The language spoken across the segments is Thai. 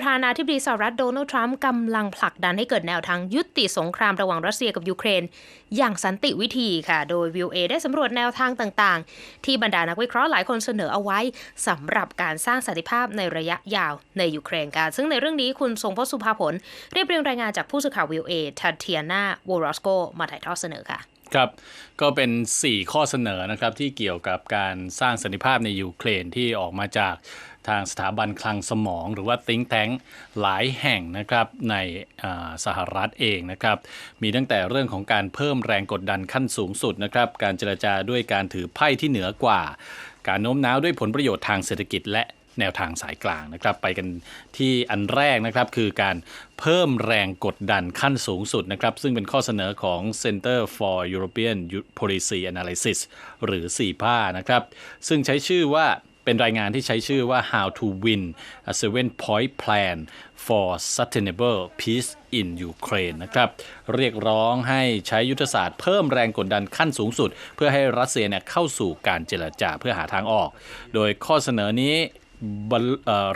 ประธานาธิบดีสหรัฐโดนัลด์ทรัมป์กำลังผลักดันให้เกิดแนวทางยุติสงครามระหว่างรัสเซียกับยูเครน อย่างสันติวิธีค่ะ โดยวิวเอได้สำรวจแนวทางต่างๆ ที่บรรดานักวิเคราะห์หลายคนเสนอเอาไว้สำหรับการสร้างสันติภาพในระยะยาวในยูเครนกันซึ่งในเรื่องนี้คุณทรงพจน์สุภาผลเรียบเรียงรายงานจากผู้สื่อข่าววิวเอทัตเทียนาวอรอสโกมาถ่ายทอดเสนอค่ะ ครับก็เป็น 4 ข้อเสนอนะครับที่เกี่ยวกับการสร้างสันติภาพในยูเครนที่ออกมาจากทางสถาบันคลังสมอง หรือว่า think tank หลายแห่งนะครับในสหรัฐเองนะครับมีตั้งแต่เรื่องของการเพิ่มแรงกดดันขั้นสูงสุดนะครับการเจรจาด้วยการถือไพ่ที่เหนือกว่า การโน้มน้าวด้วยผลประโยชน์ทางเศรษฐกิจและ แนวทางสายกลางนะครับ ไปกันที่อันแรกนะครับคือการเพิ่มแรงกดดันขั้นสูงสุดนะครับ ซึ่งเป็นข้อเสนอของ Center for European Policy Analysis หรือ4ผ้านะครับ ซึ่งใช้ชื่อว่าเป็นรายงานที่ใช้ชื่อว่า How to Win a Seven Point Plan for Sustainable Peace in Ukraine นะครับ เรียกร้องให้ใช้ยุทธศาสตร์เพิ่มแรงกดดันขั้นสูงสุด เพื่อให้รัสเซียเนี่ยเข้าสู่การเจรจาเพื่อหาทางออก โดยข้อเสนอนี้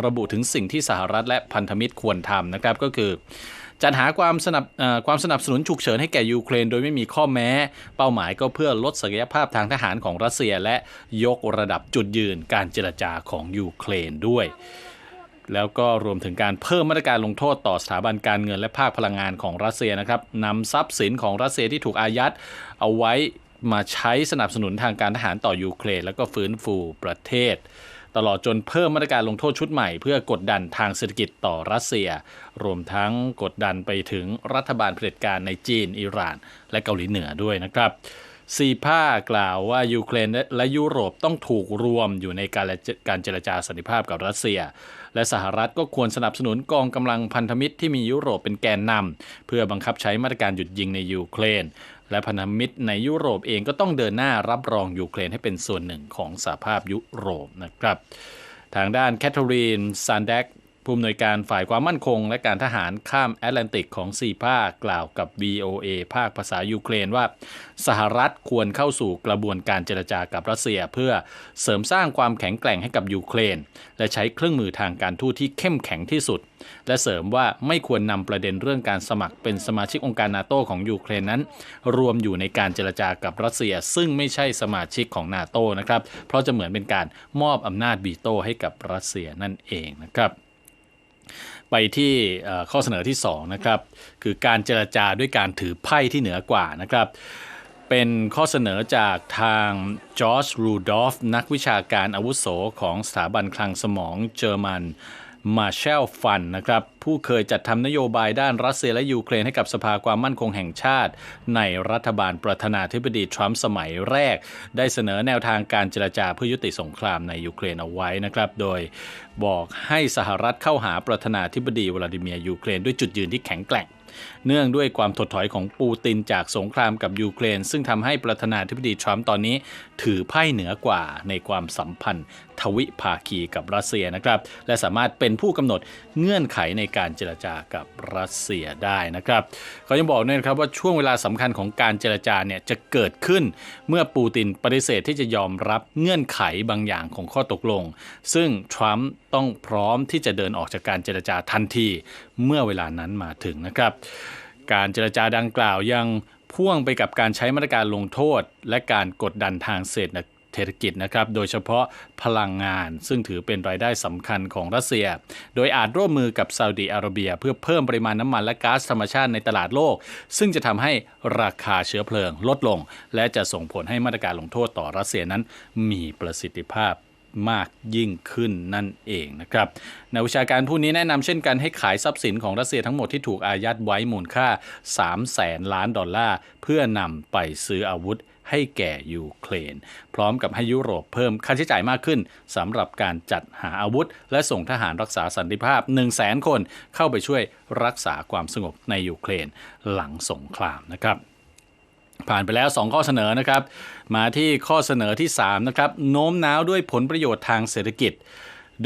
ระบุถึงสิ่งที่สหรัฐและพันธมิตรควรทำนะครับก็คือจัดหาความสนับความสนับสนุนฉุกเฉินให้แก่ยูเครนโดยไม่มีข้อแม้ เป้าหมายก็เพื่อลดศักยภาพทางทหารของรัสเซีย และยกระดับจุดยืนการเจรจาของยูเครนด้วย แล้วก็รวมถึงการเพิ่มมาตรการลงโทษต่อสถาบันการเงินและภาคพลังงานของรัสเซียนะครับนำทรัพย์สินของรัสเซียที่ถูกอายัดเอาไว้มาใช้สนับสนุนทางการทหารต่อยูเครน แล้วก็ฟื้นฟูประเทศ ตลอดจนเพิ่มมาตรการลงโทษชุดใหม่ เพื่อกดดันทางเศรษฐกิจต่อรัสเซีย รวมทั้งกดดันไปถึงรัฐบาลเผด็จการในจีน อิหร่าน และเกาหลีเหนือด้วยนะครับซีผ้ากล่าวว่ายูเครนและยุโรปต้องถูกรวมอยู่ในการการเจรจาสันติภาพกับรัสเซีย และสหรัฐก็ควรสนับสนุนกองกำลังพันธมิตรที่มียุโรปเป็นแกนนำเพื่อบังคับใช้มาตรการหยุดยิงในยูเครน และพันธมิตรในยุโรปเองก็ต้องเดินหน้ารับรองยูเครนให้เป็นส่วนหนึ่งของสหภาพยุโรปนะครับ ทางด้านแคทเธอรีนซานเดก ผู้อำนวยการฝ่ายความมั่นคง และการทหารข้ามแอตแลนติกของซีภาคกล่าวกับ VOA ภาคภาษายูเครนว่า สหรัฐควรเข้าสู่กระบวนการเจรจากับรัสเซีย เพื่อเสริมสร้างความแข็งแกร่งให้กับยูเครน และใช้เครื่องมือทางการทูตที่เข้มแข็งที่สุด และเสริมว่าไม่ควรนำประเด็นเรื่องการสมัครเป็นสมาชิกองค์การนาโตของยูเครนนั้น รวมอยู่ในการเจรจากับรัสเซีย ซึ่งไม่ใช่สมาชิกของนาโตนะครับเพราะจะเหมือนเป็นการมอบอำนาจบีโตให้กับรัสเซียนั่นเองนะครับ ไปที่ข้อเสนอที่2นะครับคือการเจรจาด้วยการถือไพ่ที่เหนือกว่านะครับเป็นข้อเสนอจากทางจอร์จรูดอฟนักวิชาการอาวุโสของสถาบันคลังสมองเจอร์มัน มาเชลฟันนะครับผู้เคยจัดทำนโยบายด้านรัสเซียและยูเครนให้กับสภาความมั่นคงแห่งชาติ ในรัฐบาลประธานาธิบดีทรัมป์สมัยแรก ได้เสนอแนวทางการเจรจาเพื่อยุติสงครามในยูเครนเอาไว้นะครับ โดยบอกให้สหรัฐเข้าหาประธานาธิบดีวลาดิเมียร์ยูเครนด้วยจุดยืนที่แข็งแกร่งเนื่องด้วยความถดถอยของปูตินจากสงครามกับยูเครน ซึ่งทำให้ประธานาธิบดีทรัมป์ตอนนี้ ถือไพ่เหนือกว่าในความสัมพันธ์ ทวิภาคีกับรัสเซียนะครับ และสามารถเป็นผู้กำหนดเงื่อนไขในการเจรจากับรัสเซียได้นะครับเขายังบอกด้วยนะครับว่าช่วงเวลาสำคัญของการเจรจาเนี่ยจะเกิดขึ้น เมื่อปูตินปฏิเสธที่จะยอมรับเงื่อนไขบางอย่างของข้อตกลง ซึ่งทรัมป์ต้องพร้อมที่จะเดินออกจากการเจรจาทันที เมื่อเวลานั้นมาถึงนะครับ การเจรจาดังกล่าวยังพ่วงไปกับการใช้มาตรการลงโทษ และการกดดันทางเศรษฐ เศรษฐกิจนะครับ โดยเฉพาะพลังงาน ซึ่งถือเป็นรายได้สำคัญของรัสเซีย โดยอาจร่วมมือกับซาอุดีอาระเบีย เพื่อเพิ่มปริมาณน้ำมันและก๊าซธรรมชาติในตลาดโลก ซึ่งจะทำให้ราคาเชื้อเพลิงลดลง และจะส่งผลให้มาตรการลงโทษต่อรัสเซียนั้นมีประสิทธิภาพ มากยิ่งขึ้นนั่นเองนะครับนักวิชาการผู้นี้แนะนำเช่นกันให้ขายทรัพย์สินของรัสเซียทั้งหมดที่ถูกอายัดไว้มูลค่า3แสนล้านดอลลาร์ เพื่อนำไปซื้ออาวุธให้แก่ยูเครน พร้อมกับให้ยุโรปเพิ่มค่าใช้จ่ายมากขึ้นสำหรับการจัดหาอาวุธ และส่งทหารรักษาสันติภาพ 1 0 0 0 0แสนคนเข้าไปช่วยรักษาความสงบในยูเครนหลังสงครามนะครับ ผ่านไปแล้ว 2 ข้อเสนอนะครับ มาที่ข้อเสนอที่3นะครับโน้มน้าวด้วยผลประโยชน์ทางเศรษฐกิจ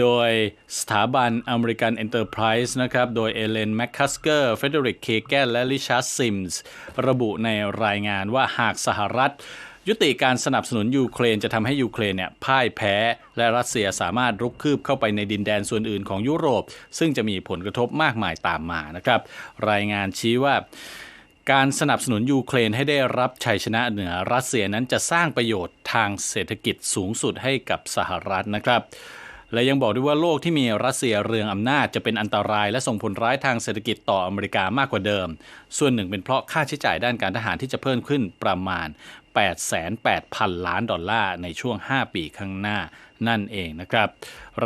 โดยสถาบันอเมริกันเอ็นเตอร์ไพรส์นะครับ โดยเอเลนแมคคัสเกอร์เฟเดริกเคแกนและลิชาร์ดซิมส์ระบุในรายงานว่าหากสหรัฐ ยุติการสนับสนุนยูเครนจะทำให้ยูเครนเนี่ยพ่ายแพ้ และรัสเซียสามารถรุกคืบเข้าไปในดินแดนส่วนอื่นของยุโรป ซึ่งจะมีผลกระทบมากมายตามมานะครับ รายงานชี้ว่า การสนับสนุนยูเครนให้ได้รับชัยชนะเหนือรัสเซียนั้นจะสร้างประโยชน์ทางเศรษฐกิจสูงสุดให้กับสหรัฐนะครับ และยังบอกด้วยว่าโลกที่มีรัสเซียเรืองอำนาจจะเป็นอันตราย และส่งผลร้ายทางเศรษฐกิจต่ออเมริกามากกว่าเดิม ส่วนหนึ่งเป็นเพราะค่าใช้จ่ายด้านการทหารที่จะเพิ่มขึ้นประมาณ 88,000 ล้านดอลลาร์ในช่วง 5 ปีข้างหน้านั่นเองนะครับ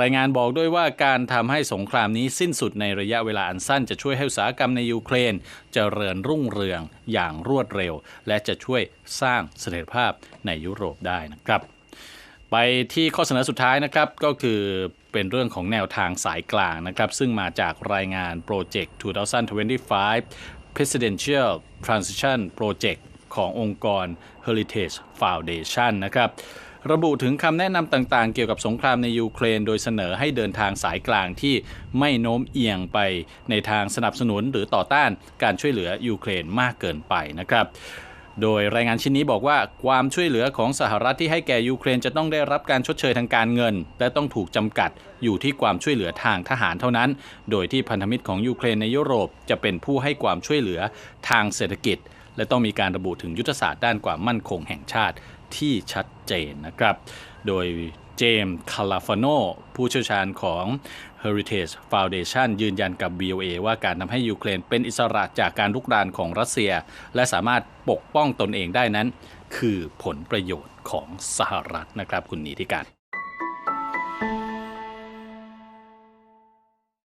รายงานบอกด้วยว่าการทำให้สงครามนี้สิ้นสุดในระยะเวลาอันสั้นจะช่วยให้อุตสาหกรรมในยูเครนเจริญรุ่งเรืองอย่างรวดเร็ว และจะช่วยสร้างเสถียรภาพในยุโรปได้นะครับ ไปที่ข้อเสนอสุดท้ายนะครับก็คือเป็นเรื่องของแนวทางสายกลางนะครับ ซึ่งมาจากรายงาน Project 2025 Presidential Transition Project ขององค์กร Heritage Foundation นะครับระบุถึงคำแนะนำต่างๆ เกี่ยวกับสงครามในยูเครน โดยเสนอให้เดินทางสายกลางที่ไม่โน้มเอียงไปในทางสนับสนุนหรือต่อต้านการช่วยเหลือยูเครนมากเกินไปนะครับ โดยรายงานชิ้นนี้บอกว่าความช่วยเหลือของสหรัฐที่ให้แก่ยูเครนจะต้องได้รับการชดเชยทางการเงิน และต้องถูกจำกัดอยู่ที่ความช่วยเหลือทางทหารเท่านั้น โดยที่พันธมิตรของยูเครนในยุโรปจะเป็นผู้ให้ความช่วยเหลือทางเศรษฐกิจ และต้องมีการระบุถึงยุทธศาสตร์ด้านความมั่นคงแห่งชาติที่ชัดเจนนะครับ โดยเจมส์คาลาฟาโนผู้เชี่ยวชาญของ Heritage Foundation ยืนยันกับ VOA ว่าการทำให้ยูเครนเป็นอิสระจากการลุกรานของรัสเซีย และสามารถปกป้องตนเองได้นั้น คือผลประโยชน์ของสหรัฐนะครับคุณนีทิการ